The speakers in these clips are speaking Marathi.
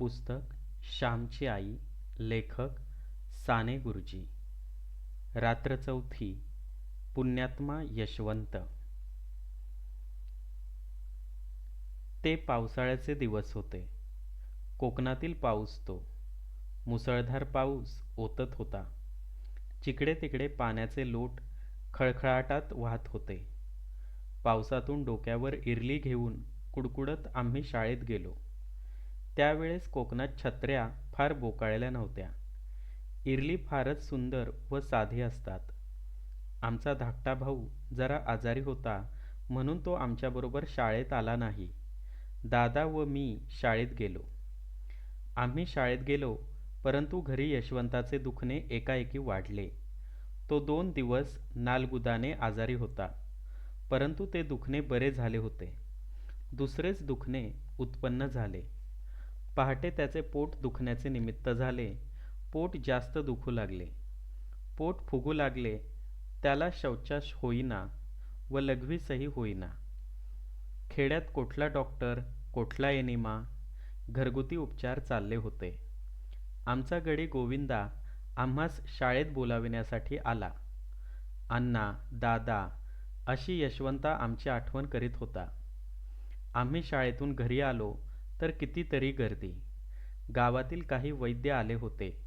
पुस्तक श्यामची आई लेखक साने गुरुजी. रात्र चौथी पुण्यात्मा यशवंत. ते पावसाळ्याचे दिवस होते. कोकणातील पाऊस तो. मुसळधार पाऊस ओतत होता. जिकडे तिकडे पाण्याचे लोट खळखळाटात वाहत होते. पावसातून डोक्यावर इरली घेऊन कुडकुडत आम्ही शाळेत गेलो. त्यावेळेस कोकणात छत्र्या फार बोकाळल्या नव्हत्या. इरली फारच सुंदर व साधी असतात. आमचा धाकटा भाऊ जरा आजारी होता म्हणून तो आमच्याबरोबर शाळेत आला नाही. दादा व मी शाळेत गेलो. आम्ही शाळेत गेलो परंतु घरी यशवंताचे दुखणे एकाएकी वाढले. तो दोन दिवस नालगुदाने आजारी होता परंतु ते दुखणे बरे झाले होते. दुसरेच दुखणे उत्पन्न झाले. पहाटे त्याचे पोट दुखण्याचे निमित्त झाले. पोट जास्त दुखू लागले. पोट फुगू लागले. त्याला शौचास होईना व लघवीसही होईना. खेड्यात कोठला डॉक्टर कोठला एनिमा? घरगुती उपचार चालले होते. आमचा गडी गोविंदा आम्हास शाळेत बोलाविण्यासाठी आला. अण्णा दादा अशी यशवंता आमची आठवण करीत होता. आम्ही शाळेतून घरी आलो. तर कितीतरी गर्दी. गावातील काही वैद्य आले होते.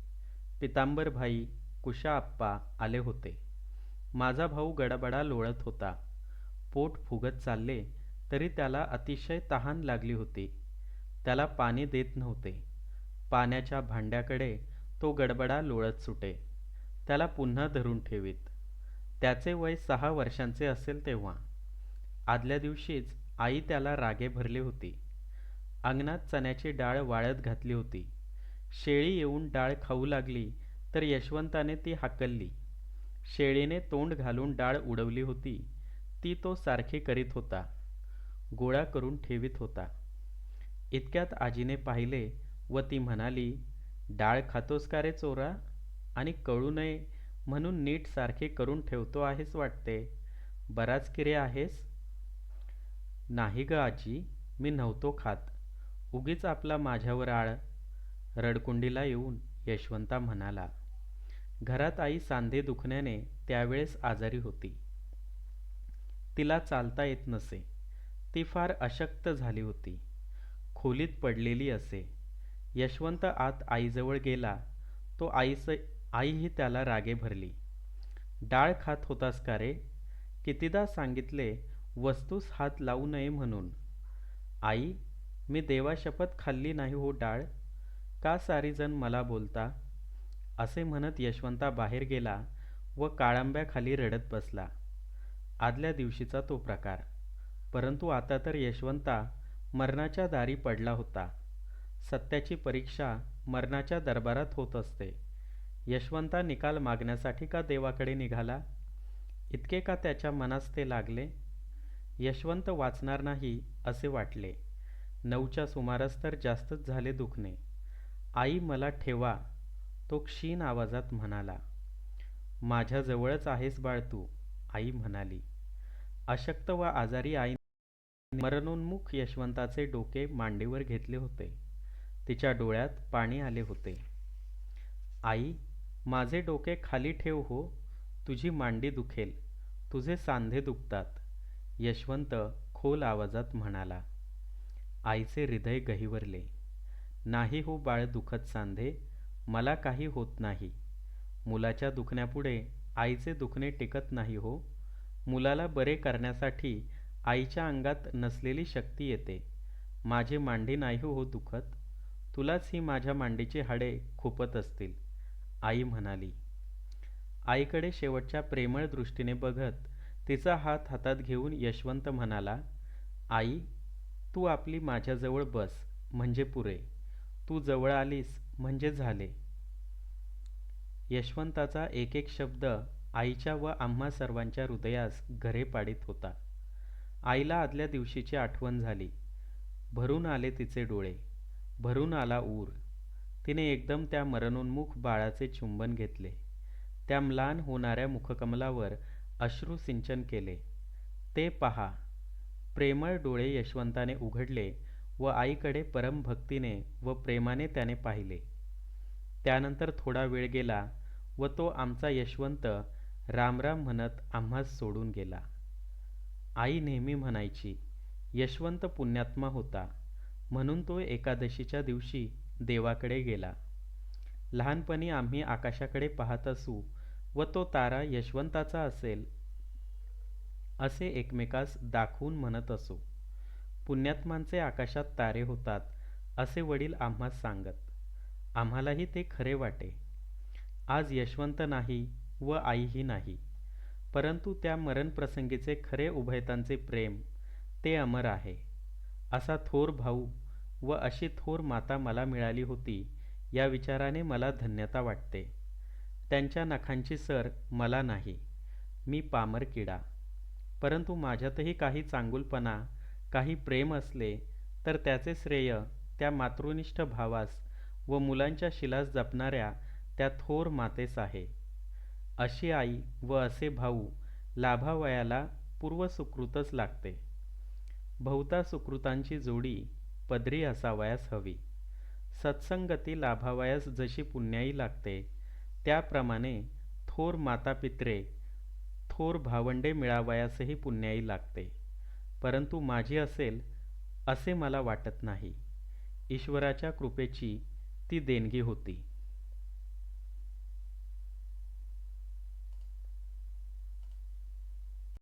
पितांबरभाई कुशाआप्पा आले होते. माझा भाऊ गडबडा लोळत होता. पोट फुगत चालले तरी त्याला अतिशय तहान लागली होती. त्याला पाणी देत नव्हते. पाण्याच्या भांड्याकडे तो गडबडा लोळत सुटे. त्याला पुन्हा धरून ठेवीत. त्याचे वय सहा वर्षांचे असेल तेव्हा. आदल्या दिवशीच आई त्याला रागे भरली होती. अंगणात चण्याची डाळ वाळत घातली होती. शेळी येऊन डाळ खाऊ लागली तर यशवंताने ती हाकलली. शेळीने तोंड घालून डाळ उडवली होती. ती तो सारखी करीत होता. गोळा करून ठेवीत होता. इतक्यात आजीने पाहिले व ती म्हणाली डाळ खातोस का रे चोरा? आणि कळू नये म्हणून नीट सारखे करून ठेवतो आहेस वाटते. बराच किरे आहेस? नाही ग आजी मी नव्हतो खात. उगीच आपला माझ्यावर आळ. रडकुंडीला येऊन यशवंता म्हणाला घरात आई सांधे दुखण्याने त्यावेळेस आजारी होती. तिला चालता येत नसे. ती फार अशक्त झाली होती. खोलीत पडलेली असे. यशवंत आत आईजवळ गेला. तो आईस आईही त्याला रागे भरली. डाळ खात होतास का रे? कितीदा सांगितले वस्तूस हात लावू नये म्हणून. आई मी देवाशपथ खाल्ली नाही हो डाळ. का सारीजण मला बोलता? असे म्हणत यशवंता बाहेर गेला व काळांब्याखाली रडत बसला. आदल्या दिवशीचा तो प्रकार. परंतु आता तर यशवंता मरणाच्या दारी पडला होता. सत्याची परीक्षा मरणाच्या दरबारात होत असते. यशवंता निकाल मागण्यासाठी का देवाकडे निघाला? इतके का त्याच्या मनास ते लागले? यशवंत वाचणार नाही असे वाटले. नऊच्या सुमारास तर जास्तच झाले दुखणे. आई मला ठेवा तो क्षीण आवाजात म्हणाला. माझ्याजवळच आहेस बाळ तू आई म्हणाली. अशक्त व आजारी आई मरणोन्मुख यशवंताचे डोके मांडीवर घेतले होते. तिच्या डोळ्यात पाणी आले होते. आई माझे डोके खाली ठेव हो तुझी मांडी दुखेल तुझे सांधे दुखतात यशवंत खोल आवाजात म्हणाला. आईचे हृदय गहिवरले. नाही हो बाळ दुखत सांधे मला काही होत नाही. मुलाच्या दुखण्यापुढे आईचे दुखणे टिकत नाही हो. मुलाला बरे करण्यासाठी आईच्या अंगात नसलेली शक्ती येते. माझी मांडी नाही हो दुखत. तुलाच ही माझ्या मांडीची हाडे खुपत असतील आई म्हणाली. आईकडे शेवटच्या प्रेमळ दृष्टीने बघत तिचा हात हातात घेऊन यशवंत म्हणाला आई तू आपली माझ्याजवळ बस म्हणजे पुरे. तू जवळ आलीस म्हणजे झाले. यशवंताचा एक एक शब्द आईच्या व आम्हा सर्वांच्या हृदयास घरे पाडित होता. आईला आदल्या दिवशीची आठवण झाली. भरून आले तिचे डोळे. भरून आला ऊर. तिने एकदम त्या मरणोन्मुख बाळाचे चुंबन घेतले. त्या म्लान होणाऱ्या मुखकमलावर अश्रू सिंचन केले. ते पहा. प्रेमळ डोळे यशवंताने उघडले व आईकडे परमभक्तीने व प्रेमाने त्याने पाहिले. त्यानंतर थोडा वेळ गेला व तो आमचा यशवंत रामराम म्हणत आम्हास सोडून गेला. आई नेहमी म्हणायची यशवंत पुण्यात्मा होता म्हणून तो एकादशीच्या दिवशी देवाकडे गेला. लहानपणी आम्ही आकाशाकडे पाहत असू व तो तारा यशवंताचा असेल असे एकमेकास दाखवून म्हणत असो. पुण्यात्मांचे आकाशात तारे होतात असे वडील आम्हास सांगत. आम्हालाही ते खरे वाटे. आज यशवंत नाही व आईही नाही. परंतु त्या मरणप्रसंगीचे खरे उभयतांचे प्रेम ते अमर आहे. असा थोर भाऊ व अशी थोर माता मला मिळाली होती या विचाराने मला धन्यता वाटते. त्यांच्या नखांची सर मला नाही. मी पामर किडा परंतु माझ्यातही काही चांगुलपणा काही प्रेम असले तर त्याचे श्रेय त्या मातृनिष्ठ भावास व मुलांच्या शिलास जपणाऱ्या त्या थोर मातेस आहे. अशी आई व असे भाऊ लाभावयाला पूर्वसुकृतच लागते. बहुता सुकृतांची जोडी पदरी असावयास हवी. सत्संगती लाभावयास जशी पुण्याई लागते त्याप्रमाणे थोर मातापित्रे थोर भावंडे मिळावयासही पुण्याई लागते. परंतु माझी असेल असे मला वाटत नाही. ईश्वराच्या कृपेची ती देणगी होती.